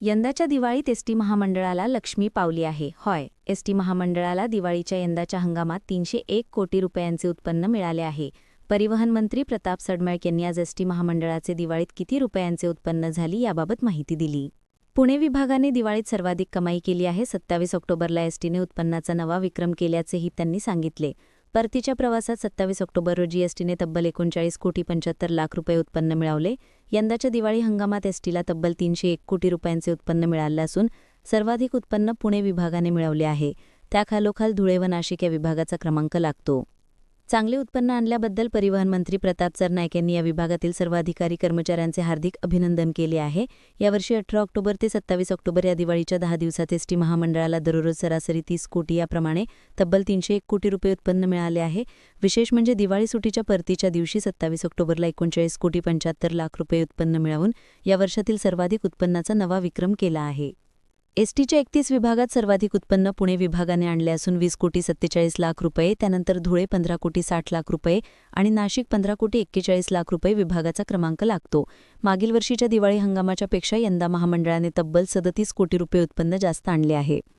यंदाच्या दिवाळीत एसटी महामंडळाला लक्ष्मी पावली आहे. होय एसटी महामंडळाला दिवाळीच्या यंदाच्या हंगामात तीनशे एक कोटी रुपयांचे उत्पन्न मिळाले आहे. परिवहन मंत्री प्रताप सडमळक यांनी आज एसटी महामंडळाचे दिवाळीत किती रुपयांचे उत्पन्न झाली याबाबत माहिती दिली. पुणे विभागाने दिवाळीत सर्वाधिक कमाई केली आहे. सत्तावीस ऑक्टोबरला एसटीने उत्पन्नाचा नवा विक्रम केल्याचेही त्यांनी सांगितले. परतीच्या प्रवासात सत्तावीस ऑक्टोबर रोजी एसटीने तब्बल एकोणचाळीस कोटी पंच्याहत्तर लाख रुपये उत्पन्न मिळवले. यंदाच्या दिवाळी हंगामात एसटीला तब्बल तीनशे एक कोटी रुपयांचे उत्पन्न मिळाले असून सर्वाधिक उत्पन्न पुणे विभागाने मिळवले आहे. त्याखालोखाल धुळे व नाशिक या विभागाचा क्रमांक लागतो. चांगले उत्पन्न आणल्याबद्दल परिवहन मंत्री प्रताप सरनाईक यांनी या विभागातील सर्व अधिकारी कर्मचाऱ्यांचे हार्दिक अभिनंदन केले आहे. यावर्षी अठरा ऑक्टोबर ते सत्तावीस ऑक्टोबर या दिवाळीच्या दहा दिवसात एसटी महामंडळाला दररोज सरासरी तीस कोटी याप्रमाणे तब्बल तीनशे एक कोटी रुपये उत्पन्न मिळाले आहे. विशेष म्हणजे दिवाळी सुटीच्या परतीच्या दिवशी सत्तावीस ऑक्टोबरला एकोणचाळीस कोटी पंच्याहत्तर लाख रुपये उत्पन्न मिळवून या वर्षातील सर्वाधिक उत्पन्नाचा नवा विक्रम केला आहे. एसटीच्या एकतीस विभागात सर्वाधिक उत्पन्न पुणे विभागाने आणले असून वीस कोटी सत्तेचाळीस लाख रुपये त्यानंतर धुळे पंधरा कोटी साठ लाख रुपये आणि नाशिक पंधरा कोटी एक्केचाळीस लाख रुपये विभागाचा क्रमांक लागतो. मागील वर्षीच्या दिवाळी हंगामाच्या पेक्षा यंदा महामंडळाने तब्बल सदतीस कोटी रुपये उत्पन्न जास्त आणले आहे.